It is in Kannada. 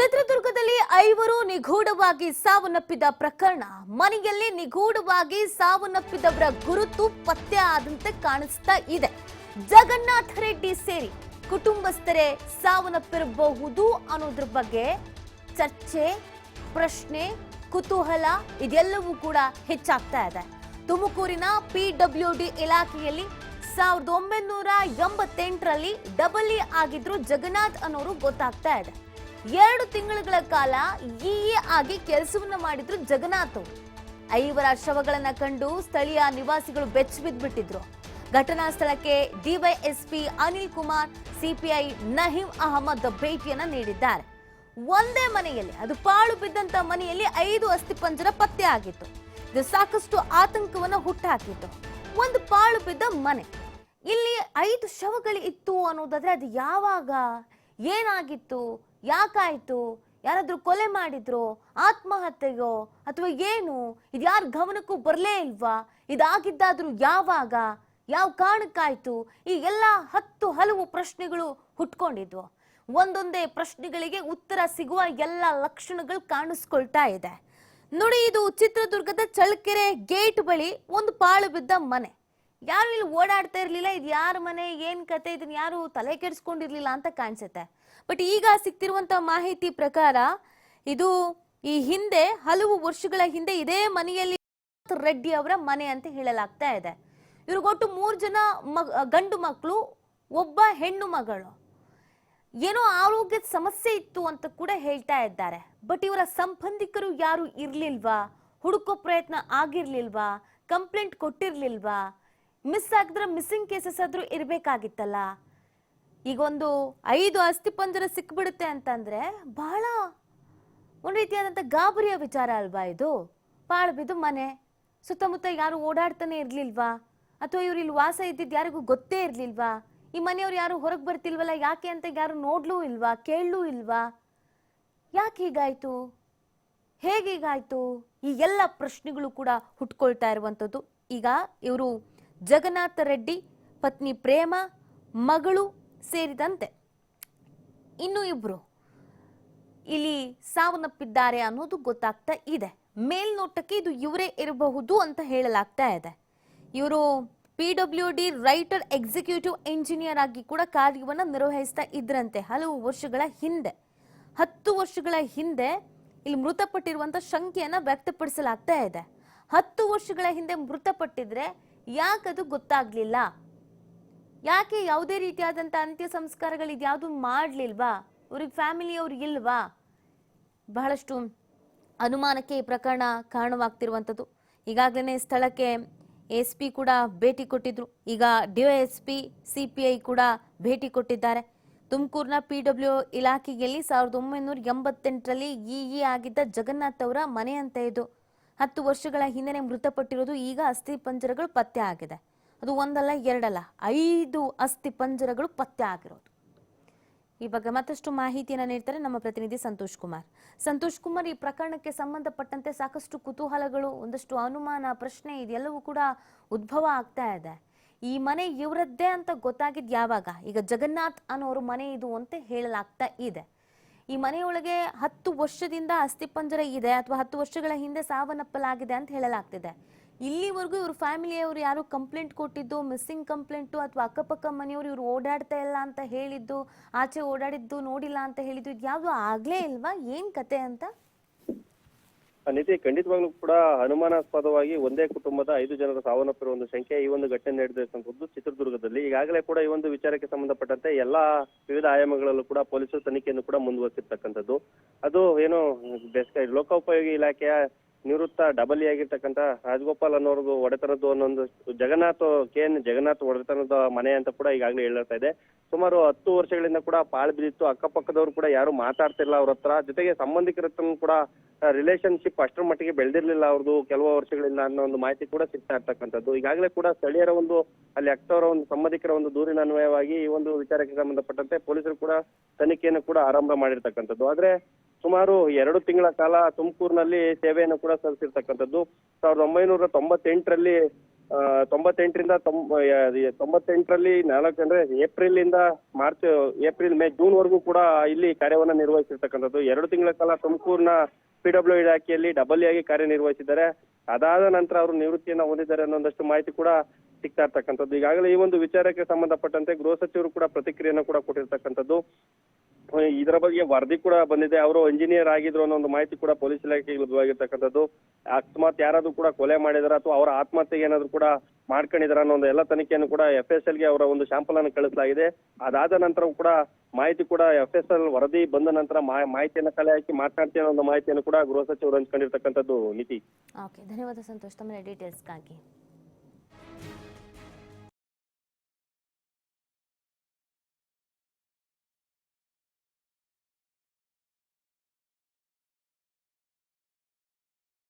ಚಿತ್ರದುರ್ಗದಲ್ಲಿ ಐವರು ನಿಗೂಢವಾಗಿ ಸಾವನ್ನಪ್ಪಿದ ಪ್ರಕರಣ. ಮನೆಯಲ್ಲಿ ನಿಗೂಢವಾಗಿ ಸಾವನ್ನಪ್ಪಿದವರ ಗುರುತು ಪತ್ತೆ ಆದಂತೆ ಕಾಣಿಸ್ತಾ ಇದೆ. ಜಗನ್ನಾಥ ರೆಡ್ಡಿ ಸೇರಿ ಕುಟುಂಬಸ್ಥರೇ ಸಾವನ್ನಪ್ಪಿರಬಹುದು ಅನ್ನೋದ್ರ ಬಗ್ಗೆ ಚರ್ಚೆ, ಪ್ರಶ್ನೆ, ಕುತೂಹಲ ಇದೆಲ್ಲವೂ ಕೂಡ ಹೆಚ್ಚಾಗ್ತಾ ಇದೆ. ತುಮಕೂರಿನ ಪಿಡಬ್ಲ್ಯೂಡಿ ಇಲಾಖೆಯಲ್ಲಿ ಸಾವಿರದ ಒಂಬೈನೂರ ಎಂಬತ್ತೆಂಟರಲ್ಲಿ ಡಬಲ್ ಇ ಆಗಿದ್ರು ಜಗನ್ನಾಥ್ ಅನ್ನೋರು ಗೊತ್ತಾಗ್ತಾ ಇದೆ. ಎರಡು ತಿಂಗಳುಗಳ ಕಾಲ ಇ ಆಗಿ ಕೆಲಸವನ್ನ ಮಾಡಿದ್ರು ಜಗನ್ನಾಥ್ ಐವರ ಶವಗಳನ್ನ ಕಂಡು ಸ್ಥಳೀಯ ನಿವಾಸಿಗಳು ಬೆಚ್ಚ ಬಿದ್ದ್ಬಿಟ್ಟಿದ್ರು ಘಟನಾ ಸ್ಥಳಕ್ಕೆ ಡಿವೈಎಸ್ಪಿ ಅನಿಲ್ ಕುಮಾರ್, ಸಿಪಿಐ ನಹೀಂ ಅಹಮದ್ ಭೇಟಿಯನ್ನ ನೀಡಿದ್ದಾರೆ. ಒಂದೇ ಮನೆಯಲ್ಲಿ, ಅದು ಪಾಳು ಬಿದ್ದಂತ ಮನೆಯಲ್ಲಿ ಐದು ಅಸ್ಥಿಪಂಜರ ಪತ್ತೆ ಆಗಿತ್ತು. ಇದು ಸಾಕಷ್ಟು ಆತಂಕವನ್ನ ಹುಟ್ಟಾಕಿತ್ತು. ಒಂದು ಪಾಳು ಬಿದ್ದ ಮನೆ. ಇಲ್ಲಿ ಐದು ಶವಗಳು ಇತ್ತು ಅನ್ನೋದಾದ್ರೆ ಅದು ಯಾವಾಗ? ಏನಾಗಿತ್ತು? ಯಾಕಾಯಿತು? ಯಾರಾದರೂ ಕೊಲೆ ಮಾಡಿದ್ರು? ಆತ್ಮಹತ್ಯೆಗೋ? ಅಥವಾ ಏನು? ಇದು ಯಾರ ಗಮನಕ್ಕೂ ಬರಲೇ ಇಲ್ವಾ? ಇದಾಗಿದ್ದಾದ್ರೂ ಯಾವಾಗ? ಯಾವ ಕಾರಣಕ್ಕಾಯ್ತು? ಈ ಎಲ್ಲ ಹತ್ತು ಹಲವು ಪ್ರಶ್ನೆಗಳು ಹುಟ್ಕೊಂಡಿದ್ವು. ಒಂದೊಂದೇ ಪ್ರಶ್ನೆಗಳಿಗೆ ಉತ್ತರ ಸಿಗುವ ಎಲ್ಲ ಲಕ್ಷಣಗಳು ಕಾಣಿಸ್ಕೊಳ್ತಾ ಇದೆ. ನೋಡಿ, ಇದು ಚಿತ್ರದುರ್ಗದ ಚಳ್ಳಕೆರೆ ಗೇಟ್ ಬಳಿ ಒಂದು ಪಾಳು ಬಿದ್ದ ಮನೆ. ಯಾರು ಇಲ್ಲಿ ಓಡಾಡ್ತಾ ಇರ್ಲಿಲ್ಲ? ಇದು ಯಾರ ಮನೆ? ಏನು ಕತೆ? ಇದನ್ನ ಯಾರು ತಲೆ ಕೆಡಿಸ್ಕೊಂಡಿರ್ಲಿಲ್ಲ ಅಂತ ಕಾಣಿಸುತ್ತೆ. ಬಟ್ ಈಗ ಸಿಕ್ತಿರುವಂತ ಮಾಹಿತಿ ಪ್ರಕಾರ ಇದು ಈ ಹಿಂದೆ, ಹಲವು ವರ್ಷಗಳ ಹಿಂದೆ ಇದೇ ಮನೆಯಲ್ಲಿ ರೆಡ್ಡಿ ಅವರ ಮನೆ ಅಂತ ಹೇಳಲಾಗ್ತಾ ಇದೆ. ಇವ್ರಿಗೊಟ್ಟು ಮೂರು ಜನ ಗಂಡು ಮಕ್ಕಳು ಒಬ್ಬ ಹೆಣ್ಣು ಮಗಳು. ಏನೋ ಆರೋಗ್ಯದ ಸಮಸ್ಯೆ ಇತ್ತು ಅಂತ ಕೂಡ ಹೇಳ್ತಾ ಇದ್ದಾರೆ. ಬಟ್ ಇವರ ಸಂಬಂಧಿಕರು ಯಾರು ಇರ್ಲಿಲ್ವಾ? ಹುಡುಕೋ ಪ್ರಯತ್ನ ಆಗಿರ್ಲಿಲ್ವಾ? ಕಂಪ್ಲೇಂಟ್ ಕೊಟ್ಟಿರ್ಲಿಲ್ವಾ? ಮಿಸ್ ಆಗಿದ್ರೆ ಮಿಸ್ಸಿಂಗ್ ಕೇಸಸ್ ಆದ್ರೂ ಇರಬೇಕಾಗಿತ್ತಲ್ಲ? ಈಗ ಒಂದು ಐದು ಅಸ್ಥಿಪಂಜರ ಸಿಕ್ಬಿಡುತ್ತೆ ಅಂತಂದ್ರೆ ಬಹಳ ಒಂದು ರೀತಿಯಾದಂಥ ಗಾಬರಿಯ ವಿಚಾರ ಅಲ್ವಾ ಇದು? ಪಾಳು ಬಿದ್ದು ಮನೆ, ಸುತ್ತಮುತ್ತ ಯಾರು ಓಡಾಡ್ತಾನೆ ಇರ್ಲಿಲ್ವಾ? ಅಥವಾ ಇವ್ರು ಇಲ್ಲಿ ವಾಸ ಇದ್ದಿದ್ದು ಯಾರಿಗೂ ಗೊತ್ತೇ ಇರ್ಲಿಲ್ವಾ? ಈ ಮನೆಯವ್ರು ಯಾರು ಹೊರಗೆ ಬರ್ತಿಲ್ವಲ್ಲ, ಯಾಕೆ ಅಂತ ಯಾರು ನೋಡ್ಲೂ ಇಲ್ವಾ, ಕೇಳಲೂ ಇಲ್ವಾ? ಯಾಕೆ ಹೀಗಾಯ್ತು? ಹೇಗೀಗಾಯ್ತು ಈ ಎಲ್ಲ ಪ್ರಶ್ನೆಗಳು ಕೂಡ ಹುಟ್ಕೊಳ್ತಾ ಇರುವಂಥದ್ದು ಈಗ ಇವರು ಜಗನ್ನಾಥ ರೆಡ್ಡಿ, ಪತ್ನಿ ಪ್ರೇಮ, ಮಗಳು ಸೇರಿದಂತೆ. ಇನ್ನು ಇಬ್ಬರು ಇಲ್ಲಿ ಸಾವನ್ನಪ್ಪಿದ್ದಾರೆ ಅನ್ನೋದು ಗೊತ್ತಾಗ್ತಾ ಇದೆ. ಮೇಲ್ನೋಟಕ್ಕೆ ಇದು ಇವರೇ ಇರಬಹುದು ಅಂತ ಹೇಳಲಾಗ್ತಾ ಇದೆ. ಇವರು P W D writer, executive engineer ಆಗಿ ಕೂಡ ಕಾರ್ಯವನ್ನು ನಿರ್ವಹಿಸ್ತಾ ಇದ್ರಂತೆ ಹಲವು ವರ್ಷಗಳ ಹಿಂದೆ. ಹತ್ತು ವರ್ಷಗಳ ಹಿಂದೆ ಇಲ್ಲಿ ಮೃತಪಟ್ಟಿರುವಂತ ಶಂಕೆಯನ್ನ ವ್ಯಕ್ತಪಡಿಸಲಾಗ್ತಾ ಇದೆ. ಹತ್ತು ವರ್ಷಗಳ ಹಿಂದೆ ಮೃತಪಟ್ಟಿದ್ರೆ ಯಾಕದು ಗೊತ್ತಾಗ್ಲಿಲ್ಲ? ಯಾಕೆ ಯಾವುದೇ ರೀತಿಯಾದಂಥ ಅಂತ್ಯ ಸಂಸ್ಕಾರಗಳು ಇದ್ಯಾವುದು ಮಾಡಲಿಲ್ವಾ? ಅವ್ರಿಗೆ ಫ್ಯಾಮಿಲಿಯವ್ರು ಇಲ್ವಾ? ಬಹಳಷ್ಟು ಅನುಮಾನಕ್ಕೆ ಈ ಪ್ರಕರಣ ಕಾರಣವಾಗ್ತಿರುವಂಥದ್ದು. ಈಗಾಗಲೇ ಸ್ಥಳಕ್ಕೆ ಎಸ್ ಪಿ ಕೂಡ ಭೇಟಿ ಕೊಟ್ಟಿದ್ರು. ಈಗ DYS P, C P I ಕೂಡ ಭೇಟಿ ಕೊಟ್ಟಿದ್ದಾರೆ. ತುಮಕೂರಿನ ಪಿ ಡಬ್ಲ್ಯೂ ಇಲಾಖೆಯಲ್ಲಿ ಸಾವಿರದ ಒಂಬೈನೂರ ಎಂಬತ್ತೆಂಟರಲ್ಲಿ ಇ ಆಗಿದ್ದ ಜಗನ್ನಾಥ್ ಅವರ ಮನೆ ಅಂತ ಇದು. ಹತ್ತು ವರ್ಷಗಳ ಹಿಂದೆ ಮೃತಪಟ್ಟಿರೋದು ಈಗ ಅಸ್ಥಿ ಪಂಜರಗಳು ಪತ್ತೆ ಆಗಿದೆ. ಅದು ಒಂದಲ್ಲ, ಎರಡಲ್ಲ, ಐದು ಅಸ್ಥಿ ಪಂಜರಗಳು ಪತ್ತೆ ಆಗಿರೋದು. ಈ ಬಗ್ಗೆ ಮತ್ತಷ್ಟು ಮಾಹಿತಿಯನ್ನು ನೀಡ್ತಾರೆ ನಮ್ಮ ಪ್ರತಿನಿಧಿ ಸಂತೋಷ್ ಕುಮಾರ್. ಸಂತೋಷ್ ಕುಮಾರ್, ಈ ಪ್ರಕರಣಕ್ಕೆ ಸಂಬಂಧಪಟ್ಟಂತೆ ಸಾಕಷ್ಟು ಕುತೂಹಲಗಳು, ಒಂದಷ್ಟು ಅನುಮಾನ, ಪ್ರಶ್ನೆ ಇದೆಲ್ಲವೂ ಕೂಡ ಉದ್ಭವ ಆಗ್ತಾ ಇದೆ. ಈ ಮನೆ ಇವರದ್ದೇ ಅಂತ ಗೊತ್ತಾಗಿದ್ ಯಾವಾಗ? ಈಗ ಜಗನ್ನಾಥ್ ಅನ್ನೋರು ಮನೆ ಇದು ಅಂತ ಹೇಳಲಾಗ್ತಾ ಇದೆ. ಈ ಮನೆಯೊಳಗೆ ಹತ್ತು ವರ್ಷದಿಂದ ಅಸ್ಥಿಪಂಜರ ಇದೆ ಅಥವಾ ಹತ್ತು ವರ್ಷಗಳ ಹಿಂದೆ ಸಾವನ್ನಪ್ಪಲಾಗಿದೆ ಅಂತ ಹೇಳಲಾಗ್ತಿದೆ. ಇಲ್ಲಿವರೆಗೂ ಇವ್ರ ಫ್ಯಾಮಿಲಿಯವರು ಯಾರು ಕಂಪ್ಲೇಂಟ್ ಕೊಟ್ಟಿದ್ದು, ಮಿಸ್ಸಿಂಗ್ ಕಂಪ್ಲೇಂಟು ಅಥವಾ ಅಕ್ಕಪಕ್ಕ ಮನೆಯವರು ಇವರು ಓಡಾಡ್ತಾ ಇಲ್ಲ ಅಂತ ಹೇಳಿದ್ದು, ಆಚೆ ಓಡಾಡಿದ್ದು, ನೋಡಿಲ್ಲ ಅಂತ ಹೇಳಿದ್ದು ಇದು ಯಾವುದು ಆಗಲೇ ಇಲ್ವಾ? ಏನು ಕತೆ ಅಂತ? ನಿಧಿ ಖಂಡಿತವಾಗ್ಲೂ ಕೂಡ ಅನುಮಾನಾಸ್ಪದವಾಗಿ ಒಂದೇ ಕುಟುಂಬದ ಐದು ಜನರ ಸಾವನ್ನಪ್ಪಿರುವ ಒಂದು ಶಂಕೆ ಈ ಒಂದು ಘಟನೆ ನಡೆದಿರ್ತಕ್ಕಂಥದ್ದು ಚಿತ್ರದುರ್ಗದಲ್ಲಿ. ಈಗಾಗಲೇ ಕೂಡ ಈ ಒಂದು ವಿಚಾರಕ್ಕೆ ಸಂಬಂಧಪಟ್ಟಂತೆ ಎಲ್ಲಾ ವಿವಿಧ ಆಯಾಮಗಳಲ್ಲೂ ಕೂಡ ಪೊಲೀಸರು ತನಿಖೆಯನ್ನು ಕೂಡ ಮುಂದುವರಿಸಿರ್ತಕ್ಕಂಥದ್ದು. ಅದು ಏನು ಲೋಕೋಪಯೋಗಿ ಇಲಾಖೆಯ ನಿವೃತ್ತ ಡಬಲ್ ಆಗಿರ್ತಕ್ಕಂಥ ರಾಜಗೋಪಾಲ್ ಅನ್ನೋರ್ದು ಒಡೆತನದ್ದು ಒಂದೊಂದು ಜಗನ್ನಾಥ್ ಕೆ ಎನ್ ಜಗನ್ನಾಥ್ ಒಡೆತನದ ಮನೆ ಅಂತ ಕೂಡ ಈಗಾಗಲೇ ಹೇಳತಾ ಇದೆ. ಸುಮಾರು ಹತ್ತು ವರ್ಷಗಳಿಂದ ಕೂಡ ಪಾಳು ಬಿದ್ದಿತ್ತು. ಅಕ್ಕಪಕ್ಕದವ್ರು ಕೂಡ ಯಾರು ಮಾತಾಡ್ತಿರ್ಲಿಲ್ಲ ಅವ್ರ ಹತ್ರ. ಜೊತೆಗೆ ಸಂಬಂಧಿಕರ ಕೂಡ ಕೂಡ ರಿಲೇಶನ್ಶಿಪ್ ಅಷ್ಟರ ಮಟ್ಟಿಗೆ ಬೆಳೆದಿರ್ಲಿಲ್ಲ ಅವ್ರದ್ದು ಕೆಲವು ವರ್ಷಗಳಿಂದ ಅನ್ನೋ ಒಂದು ಮಾಹಿತಿ ಕೂಡ ಸಿಗ್ತಾ ಇರ್ತಕ್ಕಂಥದ್ದು. ಈಗಾಗಲೇ ಕೂಡ ಸ್ಥಳೀಯರ ಒಂದು, ಅಲ್ಲಿ ಅಕ್ಟೋರ ಒಂದು ಸಂಬಂಧಿಕರ ಒಂದು ದೂರಿನ ಅನ್ವಯವಾಗಿ ಈ ಒಂದು ವಿಚಾರಕ್ಕೆ ಸಂಬಂಧಪಟ್ಟಂತೆ ಪೊಲೀಸರು ಕೂಡ ತನಿಖೆಯನ್ನು ಕೂಡ ಆರಂಭ ಮಾಡಿರ್ತಕ್ಕಂಥದ್ದು. ಆದ್ರೆ ಸುಮಾರು ಎರಡು ತಿಂಗಳ ಕಾಲ ತುಮಕೂರಿನಲ್ಲಿ ಸೇವೆಯನ್ನು ಕೂಡ ಸಲ್ಲಿಸಿರ್ತಕ್ಕಂಥದ್ದು. ಸಾವಿರದ ಒಂಬೈನೂರ ತೊಂಬತ್ತೆಂಟರಲ್ಲಿ ತೊಂಬತ್ತೆಂಟರಿಂದ ತೊಂಬತ್ತೆಂಟರಲ್ಲಿ ನಾಲ್ಕು ಅಂದ್ರೆ ಏಪ್ರಿಲ್ ಇಂದ ಮಾರ್ಚ್, ಏಪ್ರಿಲ್, ಮೇ ಜೂನ್ ವರೆಗೂ ಕೂಡ ಇಲ್ಲಿ ಕಾರ್ಯವನ್ನ ನಿರ್ವಹಿಸಿರ್ತಕ್ಕಂಥದ್ದು. ಎರಡು ತಿಂಗಳ ಕಾಲ ತುಮಕೂರಿನ ಪಿ ಡಬ್ಲ್ಯೂ ಇಲಾಖೆಯಲ್ಲಿ ಡಬಲ್ ಆಗಿ ಕಾರ್ಯನಿರ್ವಹಿಸಿದ್ದಾರೆ. ಅದಾದ ನಂತರ ಅವರು ನಿವೃತ್ತಿಯನ್ನ ಹೊಂದಿದ್ದಾರೆ ಅನ್ನೋದಷ್ಟು ಮಾಹಿತಿ ಕೂಡ ಸಿಗ್ತಾ ಇರ್ತಕ್ಕಂಥದ್ದು. ಈಗಾಗಲೇ ಈ ಒಂದು ವಿಚಾರಕ್ಕೆ ಸಂಬಂಧಪಟ್ಟಂತೆ ಗೃಹ ಸಚಿವರು ಕೂಡ ಪ್ರತಿಕ್ರಿಯೆಯನ್ನು ಕೂಡ ಕೊಟ್ಟಿರ್ತಕ್ಕಂಥದ್ದು. ಇದರ ಬಗ್ಗೆ ವರದಿ ಕೂಡ ಬಂದಿದೆ. ಅವರು ಇಂಜಿನಿಯರ್ ಆಗಿದ್ರು ಅನ್ನೋ ಒಂದು ಮಾಹಿತಿ ಕೂಡ ಪೊಲೀಸ್ ಇಲಾಖೆಗೆ ಲಭ್ಯವಾಗಿರ್ತಕ್ಕಂಥದ್ದು. ಅಕಸ್ಮಾತ್ ಯಾರಾದ್ರೂ ಕೂಡ ಕೊಲೆ ಮಾಡಿದಾರ ಅಥವಾ ಅವರ ಆತ್ಮಹತ್ಯೆಗೆ ಏನಾದ್ರು ಕೂಡ ಮಾಡ್ಕೊಂಡಿದಾರ ಅನ್ನೋ ಒಂದು ಎಲ್ಲ ತನಿಖೆಯನ್ನು ಕೂಡ ಎಫ್ ಎಸ್ ಎಲ್ಗೆ ಅವರ ಒಂದು ಶಾಂಪಲ್ ಅನ್ನು ಕಳಿಸಲಾಗಿದೆ. ಅದಾದ ನಂತರ ಕೂಡ ಮಾಹಿತಿ ಕೂಡ ಎಫ್ ಎಸ್ ಎಲ್ ವರದಿ ಬಂದ ನಂತರ ಮಾಹಿತಿಯನ್ನು ಕಲೆ ಹಾಕಿ ಮಾತನಾಡ್ತೀನಿ ಅನ್ನೋ ಒಂದು ಮಾಹಿತಿಯನ್ನು ಕೂಡ ಗೃಹ ಸಚಿವರು ಹಂಚ್ಕೊಂಡಿರ್ತಕ್ಕಂಥದ್ದು ನೀತಿ. ಧನ್ಯವಾದ ಸಂತೋಷ್. ತಮ್ಮ ಡೀಟೇಲ್ಸ್ಗಾಗಿ